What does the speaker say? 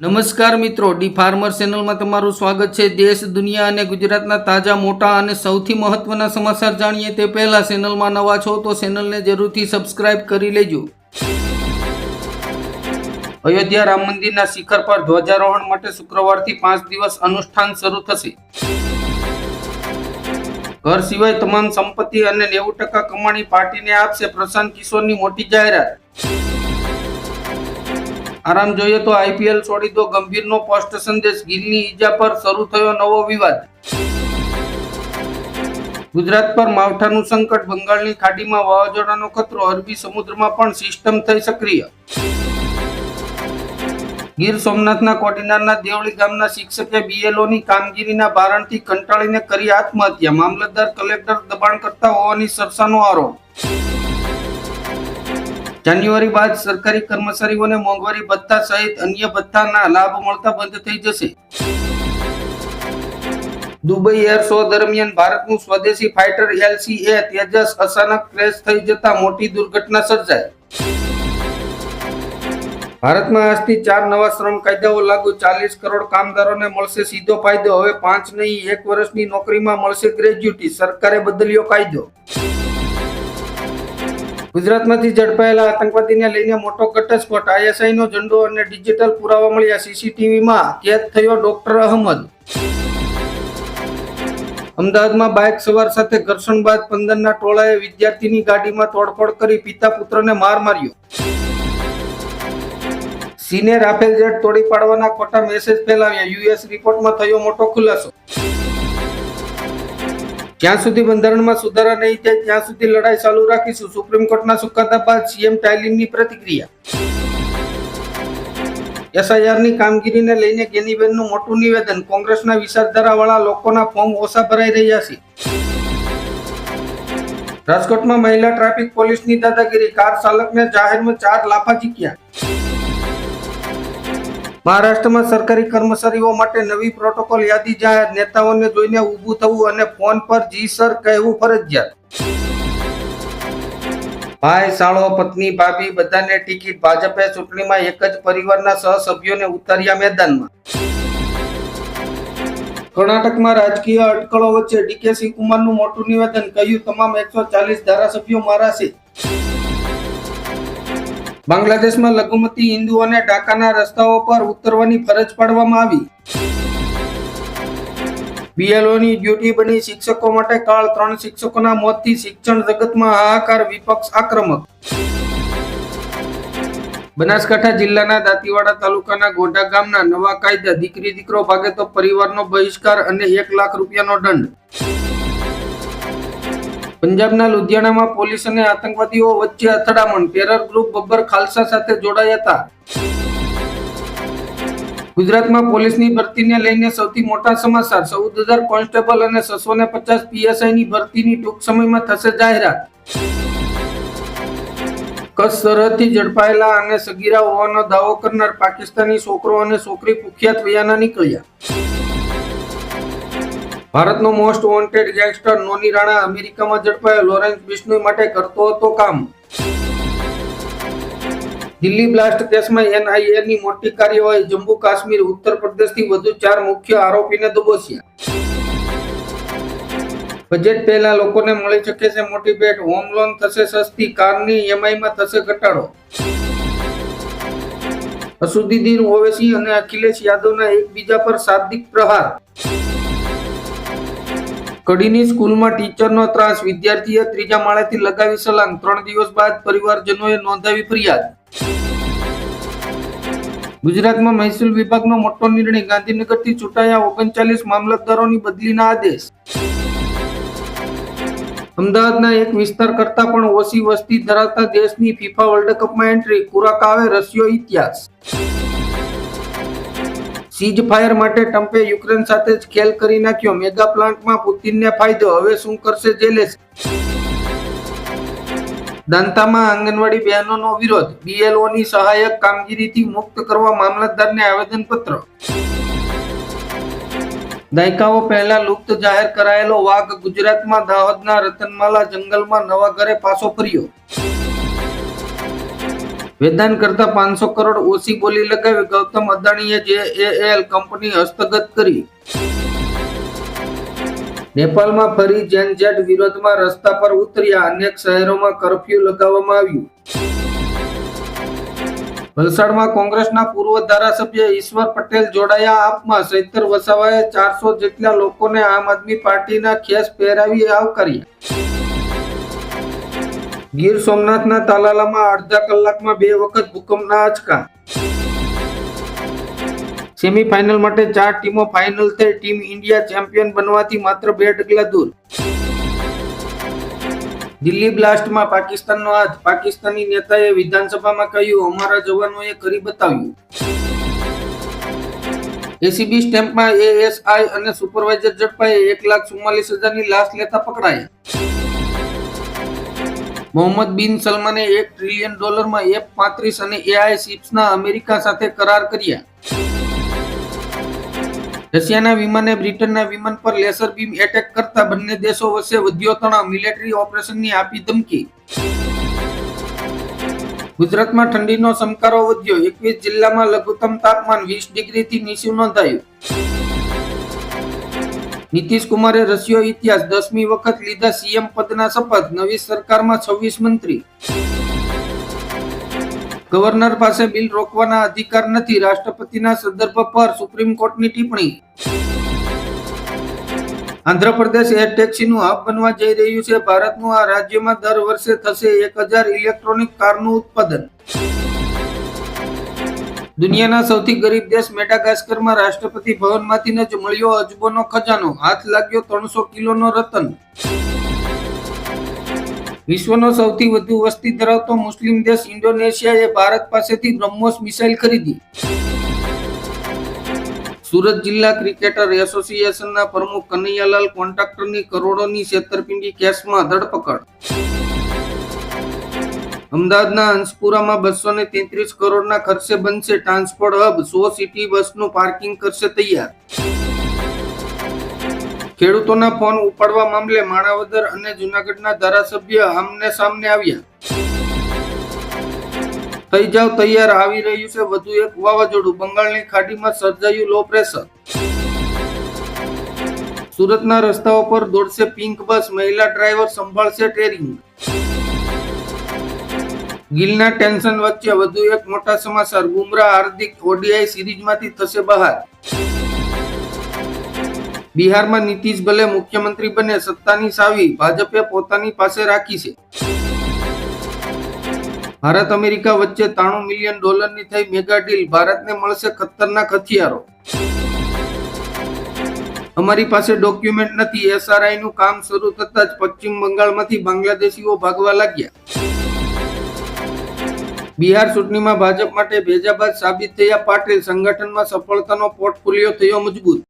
નમસ્કાર મિત્રો, D farmer ચેનલમાં તમારું સ્વાગત છે. દેશ, દુનિયા અને ગુજરાતના તાજા, મોટા અને સૌથી મહત્વના સમાચાર જાણીએ તે પહેલા ચેનલમાં નવા છો તો ચેનલને જરૂરથી સબસ્ક્રાઇબ કરી લેજો. અયોધ્યા રામ મંદિરના શિખર પર ધ્વજારોહણ માટે શુક્રવારથી પાંચ દિવસ અનુષ્ઠાન શરૂ થશે. ઘર સિવાય તમામ સંપત્તિ અને નેવું ટકા કમાણી પાર્ટીને આપશે પ્રશાંત કિશોરની મોટી જાહેરાત. આરામ જોઈએ તો આઈપીએલ છોડી દો. ગંભીરનો પોસ્ટ સંદેશ. ગિલની ઈજા પર શરૂ થયો નવો વિવાદ. ગુજરાત પર માવઠાનું સંકટ. બંગાળની ખાડીમાં વાવાઝોડાનો ખતરો. અરબી સમુદ્રમાં પણ સિસ્ટમ થઈ સક્રિય. ગીર સોમનાથના કોડીનારના દેવળી ગામના શિક્ષકે બીએલઓની કામગીરીના ભારણથી કંટાળીને કરી આત્મહત્યા. મામલતદાર કલેક્ટર દબાણ કરતા હોવાની સરસાનો આરોપ. જાન્યુઆરી બાદ સરકારી કર્મચારીઓને મોંઘવારી ભથ્થા સહિત અન્ય ભથ્થાના લાભ મળતા બંધ થઈ જશે. દુબઈ એર શો દરમિયાન ભારતનું સ્વદેશી ફાઇટર એલસીએ તેજસ અચાનક ક્રેશ થઈ જતા મોટી દુર્ઘટના સર્જાઈ. ભારતમાં આજથી ચાર નવા શ્રમ કાયદાઓ લાગુ ચાલીસ કરોડ કામદારોને મળશે સીધો ફાયદો. હવે પાંચ નહીં, એક વર્ષની નોકરીમાં મળશે ગ્રેજ્યુટી. સરકારે બદલ્યો કાયદો. ગુજરાતમાંથી ઝડપાયેલા આતંકવાદીને લઈને મોટો ઘટસ્ફોટ. આઈએસઆઈ નો ઝંડો અને ડિજિટલ પુરાવા મળ્યા. સીસીટીવીમાં કેદ થયો ડોક્ટર અહમદ. અમદાવાદમાં બાઇક સવાર સાથે ઘર્ષણ બાદ પંદરના ટોળાએ વિદ્યાર્થીની ગાડીમાં તોડફોડ કરી પિતા પુત્રને માર માર્યો. સીને રાફેલ જેટ તોડી પાડવાના ખોટા મેસેજ ફેલાવ્યા. યુએસ રિપોર્ટમાં થયો મોટો ખુલાસો. જ્યાં સુધી બંધારણમાં સુધારા નહીં થાય, ત્યાં સુધી લડાઈ ચાલુ રાખીશું. સુપ્રીમ કોર્ટના ચુકાદા બાદ સીએમ ટાઇલિંગની પ્રતિક્રિયા. એસઆઈઆરની કામગીરીને લઈને ગેનીબેનનું મોટું નિવેદન, કોંગ્રેસના વિચારધારાવાળા લોકોના ફોર્મ ઓછા ભરાઈ રહ્યા છે. રાજકોટમાં મહિલા ટ્રાફિક પોલીસની દાદાગીરી, કાર ચાલકને જાહેરમાં ચાર લાફા ઝીક્યા મહારાષ્ટ્રમાં સરકારી કર્મચારીઓ માટે નવી પ્રોટોકોલ યાદી જાહેર નેતાઓને જોઈને ઊભું થવું અને ફોન પર જી સર કહેવું ફરજિયાત. ભાઈ, સાળો, પત્ની, ભાભી બધાને ટિકિટ. ભાજપે ચૂંટણીમાં એક જ પરિવારના સહસભ્યોને ઉતાર્યા મેદાનમાં. કર્ણાટકમાં રાજકીય અટકળો વચ્ચે ડીકેસી કુમારનું મોટું નિવેદન, કહ્યું, તમામ એકસો ચાલીસ ધારાસભ્યો મારા છે. બાંગ્લાદેશમાં લઘુમતી હિન્દુઓને ઢાકાના રસ્તાઓ પર ઉતરવાની ફરજ પાડવામાં આવી. બીએલઓની ડ્યુટી બની શિક્ષકો માટે કાળ ત્રણ શિક્ષકોના મોતથી શિક્ષણ જગતમાં હાહાકાર વિપક્ષ આક્રમક. બનાસકાંઠા જિલ્લાના દાંતીવાડા તાલુકાના ગોઢા ગામના નવા કાયદા દીકરી દીકરો ભાગે તો પરિવારનો બહિષ્કાર અને એક લાખ રૂપિયાનો દંડ. પંજાબના લુધિયાણામાં પોલીસ અને આતંકવાદીઓ વચ્ચે અથડામણ. ટેરર ગ્રુપ બબ્બર ખાલસા સાથે જોડાયા હતા. ગુજરાતમાં પોલીસની ભરતીને લઈને સૌથી મોટા સમાચાર. ચૌદ હજાર કોન્સ્ટેબલ અને છસો ને પચાસ પીએસઆઈની ભરતીની ટૂંક સમયમાં થશે જાહેરાત. કચ્છ સરહદથી ઝડપાયેલા અને સગીરા હોવાનો દાવો કરનાર પાકિસ્તાની છોકરો અને છોકરી કુખ્યાત વયાના નીકળ્યા. ભારતનો most wanted gangster Noni Rana અમેરિકામાં ઝડપાયો. લોરેન્સ બિશ્નોઈ માટે કરતો હતો કામ. દિલ્હી બ્લાસ્ટ કેસમાં એનઆઈએ ની મોટી કાર્યવાહી જમ્મુ કાશ્મીર, ઉત્તર પ્રદેશથી વધુ ચાર મુખ્ય આરોપીને દબોચ્યા. બજેટ પહેલા લોકોને મળી શકે છે મોટી ભેટ. હોમ લોન થશે સસ્તી, કારની ઈએમઆઈમાં થશે ઘટાડો. અસુદ્દીન ઓવેસી અને અખિલેશ યાદવના એકબીજા પર શાબ્દિક પ્રહાર. કડીની સ્કૂલમાં ટીચરનો ત્રાસ, વિદ્યાર્થીએ ત્રીજા માળેથી લગાવી સલાંગ. ત્રણ દિવસ બાદ પરિવારજનોએ નોંધાવી ફરિયાદ. ગુજરાતમાં મહેસૂલ વિભાગનો મોટો નિર્ણય ગાંધીનગરથી ચૂંટાયા ઓગણચાલીસ મામલતદારોની બદલીના આદેશ. અમદાવાદના એક વિસ્તાર કરતા પણ ઓછી વસ્તી ધરાવતા દેશની ફિફા વર્લ્ડ કપમાં એન્ટ્રી કુરાકાવે રશિયો ઇતિહાસ. સીઝ ફાયર માટે ટ્રમ્પે યુક્રેન સાથે જ ખેલ કરી નાખ્યો. મેગા પ્લાન્ટમાં પુતિનને ફાયદો. હવે શું કરશે જેલેસ દંતામાં આંગણવાડી બહેનોનો વિરોધ. બીએલઓની સહાયક કામગીરીથી મુક્ત કરવા મામલતદારને આવેદનપત્ર. દાયકાઓ પહેલા લુપ્ત જાહેર કરાયેલો વાઘ ગુજરાતમાં દાહોદના રતનમાલા જંગલમાં નવા ઘરે પાછો ફર્યો. વેદાંત કરતા પાંચસો કરોડ ઓછી બોલી લગાવી ગૌતમ અદાણીએ જેએએલ કંપની હસ્તગત કરી. નેપાળમાં ફરી જેનજેટ વિરોધમાં રસ્તા પર ઉતર્યા. અનેક શહેરોમાં કર્ફ્યુ લગાવવામાં આવ્યું. વલસાડમાં કોંગ્રેસના પૂર્વ ધારાસભ્ય ઈશ્વર પટેલ જોડાયા આપમાં. સૈતર વસાવાએ ચારસો જેટલા લોકોને આમ આદમી પાર્ટીના ખેસ પહેરાવી આવકાર્યા. ગીર સોમનાથના તાલાલામાં અડધા કલાકમાં બે વખત ભૂકંપના આંચકા. સેમીફાઇનલ માટે ચાર ટીમો ફાઇનલ થઈ ટીમ ઇન્ડિયા ચેમ્પિયન બનવાથી માત્ર બે ડગલા દૂર. દિલ્હી બ્લાસ્ટમાં પાકિસ્તાનનો હાથ. પાકિસ્તાની નેતાએ વિધાનસભામાં કહ્યું, અમારા જવાનોએ કરી બતાવ્યું. એસીબી સ્ટેમ્પમાં એએસઆઈ અને સુપરવાઇઝર ઝડપાએ એક લાખ ચુમ્માલીસ હજારની લાશ લેતા પકડાયા. મોહમ્મદ બિન સલમાને એક ટ્રિલિયન ડોલરમાં એફ પાંત્રીસ અને એઆઈ શિપ્સના અમેરિકા સાથે કરાર કર્યા. રશિયાના વિમાને બ્રિટનના વિમાન પર લેસર બીમ એટેક કરતા બંને દેશો વચ્ચે વધ્યો તણાવ, મિલિટરી ઓપરેશનની આપી ધમકી. ગુજરાતમાં ઠંડીનો સમકારો વધ્યો, એકવીસ જિલ્લામાં લઘુત્તમ તાપમાન વીસ ડિગ્રીથી નીચું નોંધાયું. નીતિશ કુમારે રશિયો ઇતિહાસ દસમી વખત લીધા સીએમ પદના શપથ, નવી સરકારમાં છવ્વીસ મંત્રી. ગવર્નર પાસે બિલ રોકવાના અધિકાર નથી, રાષ્ટ્રપતિના સંદર્ભ પર સુપ્રીમ કોર્ટની ટિપ્પણી. આંધ્રપ્રદેશ એર ટેક્સીનું હબ બનવા જઈ રહ્યું છે. ભારતનું આ રાજ્યમાં દર વર્ષે થશે એક હજાર ઇલેક્ટ્રોનિક કારનું ઉત્પાદન. દુનિયાના સૌથી ગરીબ દેશ મેડાગાસ્કરમાં રાષ્ટ્રપતિ ભવનમાંથી જ મળ્યો અજબોનો ખજાનો. હાથ લાગ્યો ત્રણસો કિલોનો રતન. વિશ્વનો સૌથી વધુ વસ્તી ધરાવતો મુસ્લિમ દેશ ઇન્ડોનેશિયાએ ભારત પાસેથી બ્રહ્મોસ મિસાઇલ ખરીદી. સુરત જિલ્લા ક્રિકેટર એસોસિએશનના પ્રમુખ કનૈયાલાલ કોન્ટ્રાક્ટરની કરોડોની છેતરપિંડી કેસમાં ધરપકડ. અમદાવાદના અંશપુરામાં બસો ને તેત્રીસ કરોડના ખર્ચે બનશે ટ્રાન્સપોર્ટ હબ. સો સિટી બસનું પાર્કિંગ કરશે તૈયાર. ખેડૂતોના ફોન ઉપાડવા મામલે માણાવદર અને જુનાગઢના ધારાસભ્ય આમને સામને આવ્યા. થઈ જાવ તૈયાર આવી રહ્યું છે વધુ એક વાવાઝોડું. બંગાળની ખાડીમાં સર્જાયું લો પ્રેશર. સુરતના રસ્તાઓ પર દોડશે પિંક બસ મહિલા ડ્રાઈવર સંભાળશે ટેરિંગ ગિલના ટેન્શન વચ્ચે વધુ એક મોટા સમાચાર. બુમરા હાર્દિક ઓડીઆઈ સિરીઝમાંથી થશે બહાર. બિહારમાં નીતિશ ભલે મુખ્યમંત્રી બને, સત્તાની સાવી ભાજપે પોતાની પાસે રાખી છે. ભારત અમેરિકા વચ્ચે ત્રાણું મિલિયન ડોલરની થઈ મેગા ડીલ. ભારતને મળશે ખતરનાક હથિયારો. અમારી પાસે ડોક્યુમેન્ટ નથી. એસઆરઆઈ નું કામ શરૂ થતા જ પશ્ચિમ બંગાળમાંથી બાંગ્લાદેશીઓ ભાગવા લાગ્યા. બિહાર ચૂંટણીમાં ભાજપ માટે ભેજાબાદ સાબિત થયા. પાટીલ સંગઠનમાં સફળતાનો પોર્ટફોલિયો થયો મજબૂત.